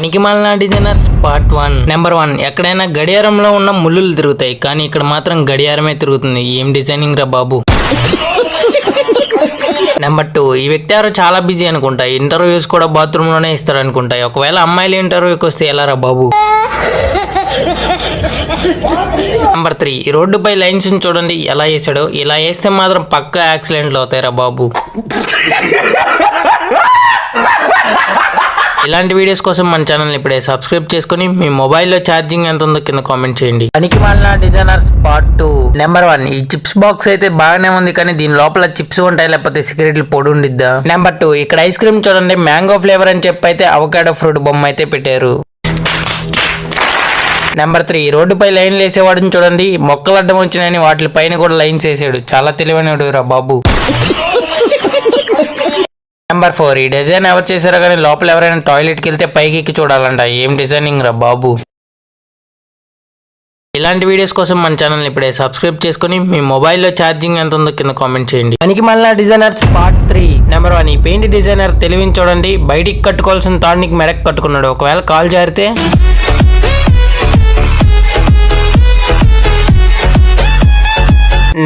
పనికిమాలిన designers part one. Number one ఎక్కడైనా గడియారంలో ఉన్న ముళ్ళులు తిరుగుతాయి కానీ ఇక్కడ మాత్రం గడియారమే తిరుగుతుంది. ఏం డిజైనింగ్ రా బాబు? నెంబర్ టూ ఈ వ్యక్తి ఎవరో చాలా బిజీ అనుకుంటా. ఇంటర్వ్యూస్ కూడా బాత్రూమ్లోనే ఇస్తారు అనుకుంటా ఒకవేళ అమ్మాయిలు ఇంటర్వ్యూకి వస్తే ఎలా రా బాబు? నెంబర్ త్రీ ఈ రోడ్డుపై లైన్స్ చూడండి. ఎలా వేసాడో ఇలా వేస్తే మాత్రం పక్క యాక్సిడెంట్లు అవుతాయి రా బాబు. ఇలాంటి వీడియోస్ కోసం మన ఛానల్ ఇప్పుడే సబ్స్క్రైబ్ చేసుకుని మీ మొబైల్లో ఛార్జింగ్ ఎంత ఉందో కింద కామెంట్ చేయండి. పనికి వాళ్ళ designers part two number one ఈ చిప్స్ బాక్స్ అయితే బాగానే ఉంది కానీ దీని లోపల చిప్స్ ఉంటాయి లేకపోతే సిగరెట్లు పొడి ఉండిద్దా? నెంబర్ టూ ఇక్కడ ఐస్ క్రీమ్ చూడండి మ్యాంగో ఫ్లేవర్ అని చెప్పి అయితే అవకాడో ఫ్రూట్ బొమ్మ అయితే పెట్టారు. నెంబర్ త్రీ రోడ్డుపై లైన్లు వేసేవాడిని చూడండి మొక్కలు అడ్డం వచ్చినాయని వాటి పైన కూడా లైన్స్ వేసాడు. చాలా తెలివైనడు రా బాబు. నెంబర్ ఫోర్ ఈ డిజైన్ ఎవరు చేశారో కానీ లోపల ఎవరైనా టాయిలెట్కి వెళ్తే పైకి ఎక్కి చూడాలంట. ఏం డిజైనింగ్ రా బాబు? ఇలాంటి వీడియోస్ కోసం మన ఛానల్ ఇప్పుడే సబ్స్క్రైబ్ చేసుకుని మీ మొబైల్లో ఛార్జింగ్ ఎంత ఉందో కింద కామెంట్ చేయండి. మనకి మళ్ళీ designers part three number one ఈ పెయింట్ డిజైనర్ తెలివిని చూడండి. బయటికి కట్టుకోవాల్సిన తాడునికి మెడకు కట్టుకున్నాడు. ఒకవేళ కాల్ జారితే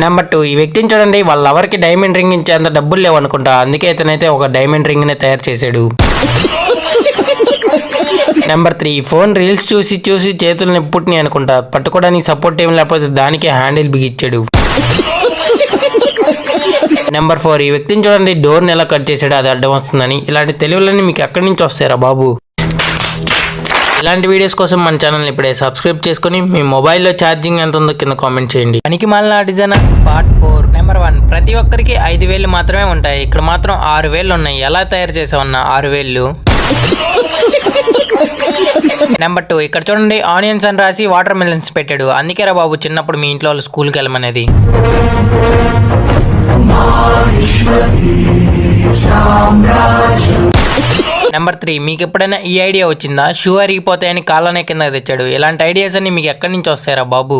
నెంబర్ టూ ఈ వ్యక్తిని చూడండి వాళ్ళ ఎవరికి డైమండ్ రింగ్ ఇచ్చేంత డబ్బులు లేవు అనుకుంటా. అందుకే ఇతనైతే ఒక డైమండ్ రింగ్ని తయారు చేశాడు. నెంబర్ త్రీ ఫోన్ రీల్స్ చూసి చూసి చేతులు నిప్పుట్ని అనుకుంటా. పట్టుకోవడానికి సపోర్ట్ ఏం లేకపోతే దానికి హ్యాండిల్ బిగిచ్చాడు. నెంబర్ ఫోర్ ఈ వ్యక్తిని చూడండి డోర్ని ఎలా కట్ చేశాడు అది అడ్డం వస్తుందని. ఇలాంటి తెలివులన్నీ మీకు ఎక్కడి నుంచి వస్తారా బాబు? ఇలాంటి వీడియోస్ కోసం మన ఛానల్ ఇప్పుడే సబ్స్క్రైబ్ చేసుకుని మీ మొబైల్లో ఛార్జింగ్ ఎంత ఉందో కింద కామెంట్ చేయండి. పనికి మాలిన designer part four number one ప్రతి ఒక్కరికి ఐదు వేలు మాత్రమే ఉంటాయి. ఇక్కడ మాత్రం ఆరు వేలు ఉన్నాయి. ఎలా తయారు చేసామన్న ఆరు వేలు? నెంబర్ టూ ఇక్కడ చూడండి ఆనియన్స్ అని రాసి వాటర్ మిలన్స్ పెట్టాడు. అందుకే రా బాబు చిన్నప్పుడు మీ ఇంట్లో వాళ్ళు స్కూల్కి వెళ్ళమనేది. నెంబర్ త్రీ మీకు ఎప్పుడైనా ఈ ఐడియా వచ్చిందా? షూ అరిగిపోతాయని కాళ్ళనే కింద తెచ్చాడు. ఇలాంటి ఐడియాస్ అన్ని మీకు ఎక్కడి నుంచి వస్తాయరా బాబు?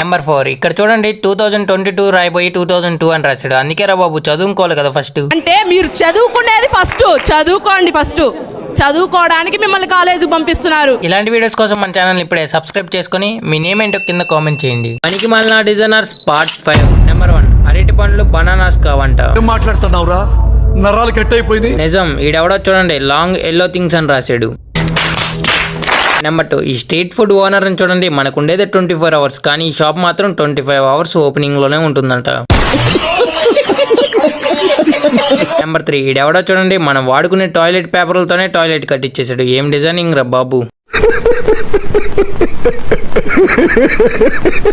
నెంబర్ ఫోర్ ఇక్కడ చూడండి టూ థౌజండ్ ట్వంటీ టూ రాయిపోయి టూ థౌజండ్ టూ అని రాశాడు. అందుకే రా బాబు చదువుకోవాలి కదా ఫస్ట్. అంటే మీరు చదువుకునేది ఫస్ట్. చదువుకోండి ఫస్ట్. చదువుకోవడానికి మిమ్మల్ని కాలేజీకి పంపిస్తున్నారు. ఇలాంటి వీడియోస్ కోసం మన ఛానల్ ఇప్పుడే సబ్స్క్రైబ్ చేసుకుని మీ నేమ్ ఏంటో కింద కామెంట్ చేయండి. పనికి మాలిన designers part five. Number one అరటి పండ్లు బనానాస్ కావంట. ఏం మాట్లాడుతున్నావురా? నరాలు కట్ అయిపోయింది నిజం ఈడెవడో చూడండి లాంగ్ ఎల్లో థింగ్స్ అని రాశాడు. నెంబర్ టూ ఈ స్ట్రీట్ ఫుడ్ ఓనర్ అని చూడండి మనకు ఉండేది ట్వంటీ ఫోర్ అవర్స్ కానీ ఈ షాప్ మాత్రం ట్వంటీ ఫైవ్ అవర్స్ ఓపెనింగ్లోనే ఉంటుందంట. నెంబర్ త్రీ ఈడెవడో చూడండి మనం వాడుకునే టాయిలెట్ పేపర్లతోనే టాయిలెట్ కట్టించేసాడు ఏం డిజైనింగ్ రా బాబు?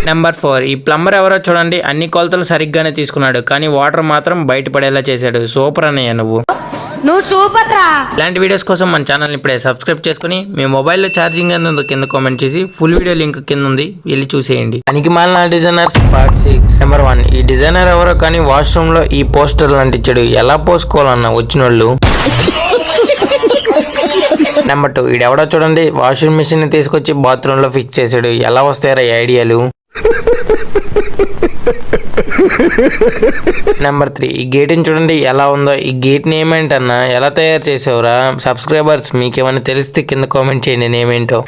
నెంబర్ ఫోర్ ఈ ప్లంబర్ ఎవరో చూడండి అన్ని కొలతలు సరిగ్గానే తీసుకున్నాడు కానీ వాటర్ మాత్రం బయటపడేలా చేశాడు. సూపర్ అన్నయ్య నువ్వు. నువ్వు సూపర్ రా. ఇలాంటి వీడియోస్ కోసం మన ఛానల్ ఇప్పుడే సబ్స్క్రైబ్ చేసుకుని మీ మొబైల్లో ఛార్జింగ్ ఎంత ఉందో కింద కామెంట్ చేసి ఫుల్ వీడియో లింక్ కింద ఉంది వెళ్ళి చూసేయండి. పనికి మాలిన designers part six number one ఈ డిజైనర్ ఎవరో కానీ వాష్రూమ్లో ఈ పోస్టర్ అంటించాడు ఎలా పోసుకోవాలన్న వచ్చినోళ్ళు? Number two. ఈడెవడో చూడండి వాషింగ్ మిషన్ని తీసుకొచ్చి బాత్రూమ్లో ఫిక్స్ చేశాడు. ఎలా వస్తాయరా ఈ ఐడియాలు? Number three. ఈ గేట్ని చూడండి ఎలా ఉందో. ఈ గేట్ నేమ్ ఏంటన్నా ఎలా తయారు చేసావురా? సబ్స్క్రైబర్స్ మీకేమైనా తెలిస్తే కింద కామెంట్ చేయండి నేమేంటో.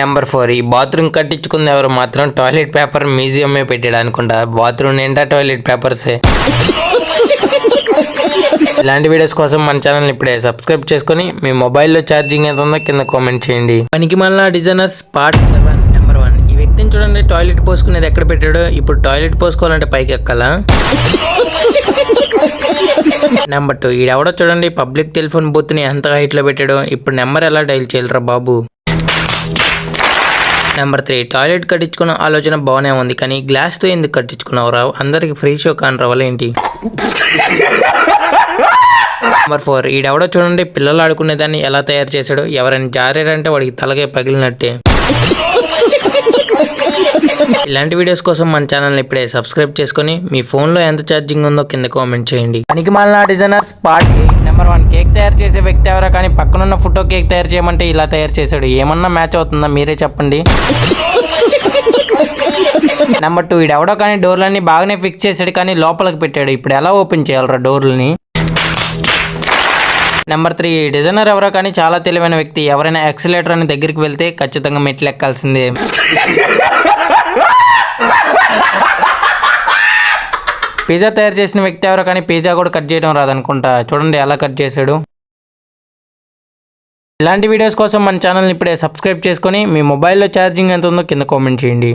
Number four. ఈ బాత్రూమ్ కట్టించుకుంది ఎవరు మాత్రం టాయిలెట్ పేపర్ మ్యూజియమే పెట్టాడు అనుకుంటా. బాత్రూమ్ నిండా టాయిలెట్ పేపర్సే. ఇలాంటి వీడియోస్ కోసం మన ఛానల్ ఇప్పుడే సబ్స్క్రైబ్ చేసుకుని మీ మొబైల్లో ఛార్జింగ్ ఎంత ఉందో కింద కామెంట్ చేయండి. పనికి మళ్ళా designers part seven number one ఈ వ్యక్తిని చూడండి టాయిలెట్ పోసుకునేది ఎక్కడ పెట్టాడో? ఇప్పుడు టాయిలెట్ పోసుకోవాలంటే పైకి ఎక్కాలా? నెంబర్ టూ ఈడెవడో చూడండి పబ్లిక్ టెలిఫోన్ బూత్ని ఎంత హైట్లో పెట్టాడో? ఇప్పుడు నెంబర్ ఎలా డైల్ చేయాలరా బాబు? నెంబర్ త్రీ టాయిలెట్ కట్టించుకున్న ఆలోచన బాగానే ఉంది కానీ గ్లాస్తో ఎందుకు కట్టించుకున్నావు రావు అందరికి ఫ్రీ షో కాని రావాలేంటి నెంబర్ ఫోర్. ఈడెవడో చూడండి పిల్లలు ఆడుకునేదాన్ని ఎలా తయారు చేశాడు. ఎవరైనా జారారంటే వాడికి తలగే పగిలినట్టే. ఇలాంటి వీడియోస్ కోసం మన ఛానల్ ఇప్పుడే సబ్స్క్రైబ్ చేసుకుని మీ ఫోన్లో ఎంత ఛార్జింగ్ ఉందో కింద కామెంట్ చేయండి. పనికి మాలిన designers part number one. Cake తయారు చేసే వ్యక్తి ఎవరో కానీ పక్కనున్న ఫోటో కేక్ తయారు చేయమంటే ఇలా తయారు చేశాడు. ఏమన్నా మ్యాచ్ అవుతుందా? మీరే చెప్పండి. Number two. ఈడెవడో కానీ డోర్లన్నీ బాగానే ఫిక్స్ చేశాడు కానీ లోపలికి పెట్టాడు. ఇప్పుడు ఎలా ఓపెన్ చేయాలరా డోర్లని? నెంబర్ త్రీ డిజైనర్ ఎవరో కానీ చాలా తెలివైన వ్యక్తి. ఎవరైనా ఎక్సలేటర్ అని దగ్గరికి వెళ్తే ఖచ్చితంగా మెట్లు ఎక్కాల్సిందే. పిజ్జా తయారు చేసిన వ్యక్తి ఎవరో కానీ పిజ్జా కూడా కట్ చేయడం రాదనుకుంటా. చూడండి ఎలా కట్ చేశాడు. ఇలాంటి వీడియోస్ కోసం మన ఛానల్ని ఇప్పుడే సబ్స్క్రైబ్ చేసుకొని మీ మొబైల్లో ఛార్జింగ్ ఎంత ఉందో కింద కామెంట్ చేయండి.